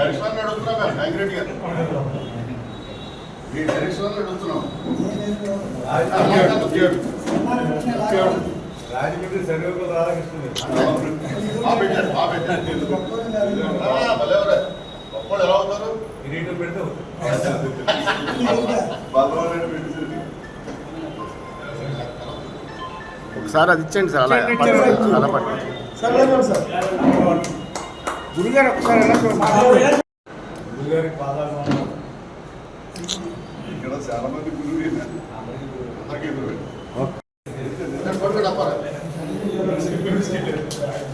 Direction మేము నాగిరెడ్డి గారు. ఈ డైరెక్షన్ రాజమండ్రి ఎలా అవుతారు? పెడితే పెట్టేసరికి ఒకసారి అది ఇచ్చేయండి సార్ అలా. అలా పట్టుకోండి. గురుగారు ఒకసారి ఇక్కడ చాలా మంది గురువు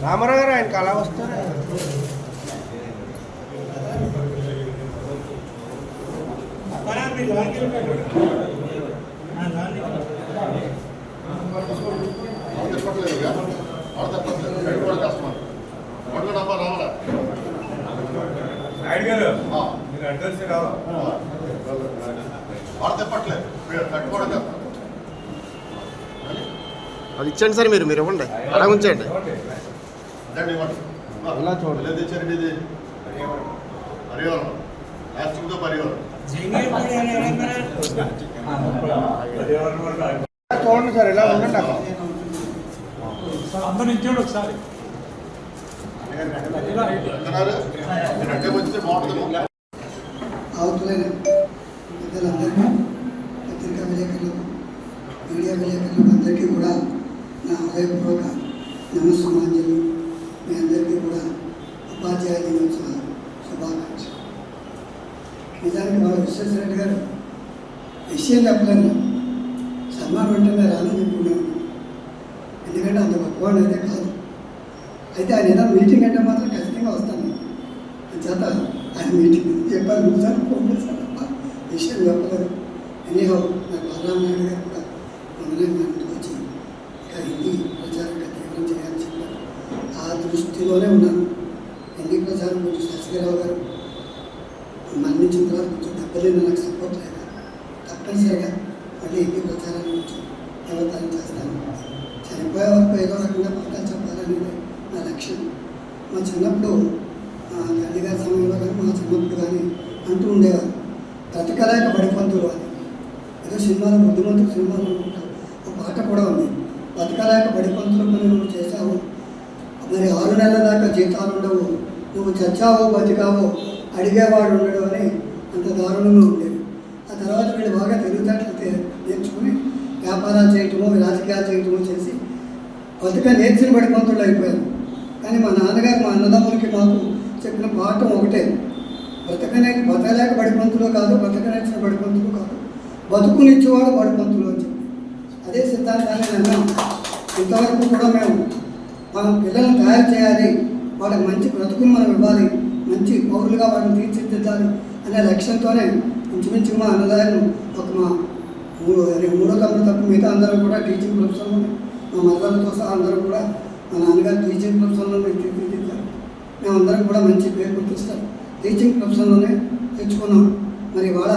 రామారావు గారు ఆయనకి అలా వస్తారా చెప్పట్లేదు బయట కూడా కష్టం వాడు డబ్బా రావాలా? నాయుడు గారు ఆ, మీరు అడ్రస్ రావాలి చెప్పట్లేదు కట్టుకోవడం అది? ఇచ్చేయండి సార్ మీరు మీరు ఇవ్వండి. అలా ఉంచండి ఇలా చూడండి. ఇది? చూడండి సార్ ఇలా ఉండండి అక్కడ? అందరూ ఇచ్చాడు ఒకసారి. అంటున్నారు పెద్దలందరికీ పత్రికా విలేకరులకు మీడియా విలేకరులకు అందరికీ కూడా నా హృదయపూర్వక నమస్కారాంజలి మీ అందరికీ కూడా ఉపాధ్యాయ దినోత్సవ శుభాకాంక్షలు. నిజానికి వాళ్ళ విశ్వేశ్వరరెడ్డి గారు విషయం చెప్పలేను. సన్మానం వెంటనే రానని చెప్పుకున్నాను ఎందుకంటే అంత గొప్పవాడు అయితే అయితే ఆయన ఏదైనా మీటింగ్ అంటే మాత్రం ఖచ్చితంగా వస్తాను. చేత ఆయన మీటింగ్ చెప్పారు నువ్వు సార్ ఫోన్ చేశాను. తప్ప విషయం చెప్పలేదు. ఎనీహో నాకు బలరాం నాయుడు గారు కూడా మొదలై మా ఇంటికి వచ్చి ఇంకా హిందీ ప్రచారం తీవ్రం చేయాలని చెప్పారు. ఆ దృష్టిలోనే ఉన్నాను. హిందీ ప్రచారం గురించి శశికరావు గారు మరణించిన తర్వాత కొంచెం దెబ్బతిన్న నాకు సపోర్ట్ లేక తప్పనిసరిగా మళ్ళీ హిందీ ప్రచారాన్ని కొంచెం దేవతాన్ని చేస్తాను. చనిపోయే వరకు ఏదో రకంగా పాఠాలు చెప్పాలనేది లక్ష్యం మా చిన్నప్పుడు ఆ, తల్లి గారి సమయంలో కానీ మా చిన్నప్పుడు కానీ అంటూ ఉండేవారు. బ్రతకలేక బడిపంతులు అని ఏదో సినిమాలో బుద్ధిమంతుడు సినిమాలో ఒక పాట కూడా ఉంది. బతకలేక బడిపంతులు పని నువ్వు చేశావు. మరి ఆరు నెలల దాకా జీతాలు ఉండవు. నువ్వు చచ్చావో బతికావో అడిగేవాడు ఉండడు అని అంత దారుణంగా ఉండేది. ఆ తర్వాత వీళ్ళు బాగా తెలివితేటలు నేర్చుకుని వ్యాపారాలు చేయటమో రాజకీయాలు చేయటమో చేసి బతుక నేర్చిన బడిపంతులు అయిపోయారు. కానీ మా నాన్నగారు మా అన్నదమ్ములకి మాకు చెప్పిన పాఠం ఒకటే. బ్రతకనే బతకలేక బడిపంతులు కాదు బతకనేర్చిన బడిపంతులు కాదు. బతుకునిచ్చేవాడు బడిపంతులు అని అదే సిద్ధాంతాన్ని అన్నాం ఇంతవరకు కూడా మేము మనం పిల్లల్ని తయారు చేయాలి వాళ్ళకి మంచి బ్రతుకుని మనం ఇవ్వాలి మంచి పౌరులుగా వాళ్ళని తీర్చిదిద్దాలి అనే లక్ష్యంతోనే ఇంచుమించు మా అన్నదాన్ని ఒక మా మూడో తమ్ముడు తప్పు మిగతా అందరూ కూడా టీచింగ్ ప్రొఫెసర్ మా మదర్లతో సహా అందరూ కూడా మా నాన్నగారు టీచింగ్ ప్రొఫెషన్లో తీర్చిదిద్దారు మేమందరం కూడా మంచి పేరు గుర్తిస్తాం. టీచింగ్ ప్రొఫెషన్లోనే తెచ్చుకున్నాం. మరి ఇవాళ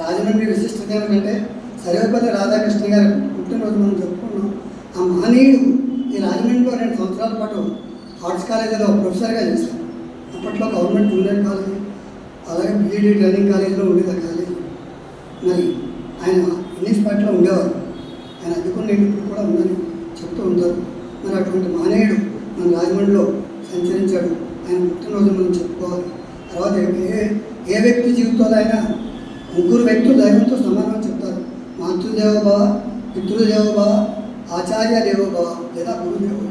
రాజమండ్రి విశిష్టత ఏమిటంటే సర్వేపల్లి రాధాకృష్ణ గారి పుట్టినరోజు మనం చెప్పుకున్నాం ఆ మహనీయుడు ఈ రాజమండ్రిలో రెండు సంవత్సరాల పాటు ఆర్ట్స్ కాలేజీలో ప్రొఫెసర్గా చేశాను అప్పట్లో గవర్నమెంట్ జూనియర్ కాలేజీ అలాగే బీఈడీ ట్రైనింగ్ కాలేజీలో ఉండేది ఆ కాలేజీ మరి ఆయన ఇంగ్లీష్ పార్టీలో ఉండేవారు. ఆయన అదుకున్న ఇప్పుడు కూడా ఉందని చెప్తూ ఉంటారు. మరి అటువంటి మహనీయుడు మన రాజమండ్రిలో సంచరించాడు. ఆయన పుట్టినరోజు మనం చెప్పుకోవాలి. తర్వాత ఏ ఏ వ్యక్తి జీవితంలో అయినా ముగ్గురు వ్యక్తులు దైవంతో సమానం చెప్తారు. మాతృదేవోభవ పితృదేవోభవ ఆచార్య దేవోభవ లేదా గురుదేవోభవ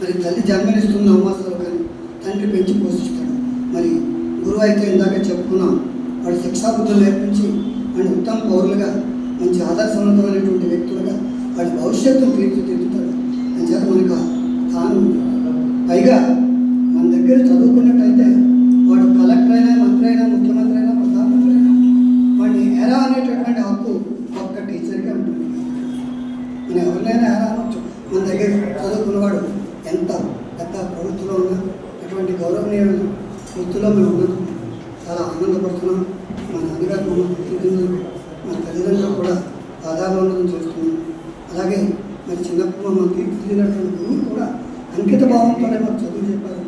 మరి తల్లి జన్మనిస్తుంది అమ్మాసలు కానీ తండ్రి పెంచి పోషిస్తాడు. మరి గురువు అయితే ఇందాక చెప్పుకున్నాం వాడు శిక్షాబుద్ధులు నేర్పించి వాడిని ఉత్తమ పౌరులుగా మంచి ఆదర్శవంతమైనటువంటి వ్యక్తులుగా వాడి భవిష్యత్తును తీర్చిదిద్దుతాడు. పైగా మన దగ్గర చదువుకున్నట్టయితే వాడు కలెక్టర్ అయినా మంత్రి అయినా ముఖ్యమంత్రి అయినా ప్రధానమంత్రి అయినా వాడిని ఎలా అనేటటువంటి హక్కు ఒక్క టీచర్గా ఉంటుంది. నేను ఎవరినైనా ఎలా అనొచ్చు? మన దగ్గర చదువుకున్నవాడు ఎంత పెద్ద ప్రభుత్వంలో ఉన్నా అటువంటి గౌరవనీయులు వృత్తిలో మేము ఉన్నాం. చాలా ఆనందపడుతున్నాం. మా నాన్నగారు మన తల్లిదండ్రులు మా తల్లిదండ్రులు కూడా ఆధారంలో చూస్తున్నాం. అలాగే మరి చిన్నప్పుడు మమ్మల్ని తీర్చిదిద్దినటువంటి గురువులు కూడా అంకిత భావంతోనే మాకు చదువు చెప్పారు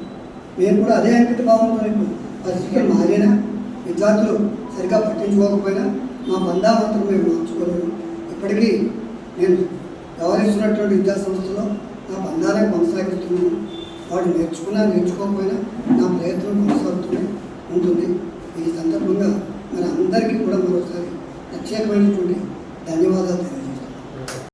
మేము కూడా అదే అంకిత భావంతో పరిస్థితులు మారినా? విద్యార్థులు సరిగ్గా పట్టించుకోకపోయినా మా బంధా మాత్రం మేము మార్చుకోలేము ఇప్పటికీ నేను వ్యవహరిస్తున్నటువంటి విద్యా సంస్థలో నా బంధాలను కొనసాగిస్తున్నాను. వాడు నేర్చుకున్నా నేర్చుకోకపోయినా నా ప్రయత్నం కొనసాగుతూనే ఉంటుంది. ఈ సందర్భంగా మన అందరికీ కూడా మరోసారి ప్రత్యేకమైనటువంటి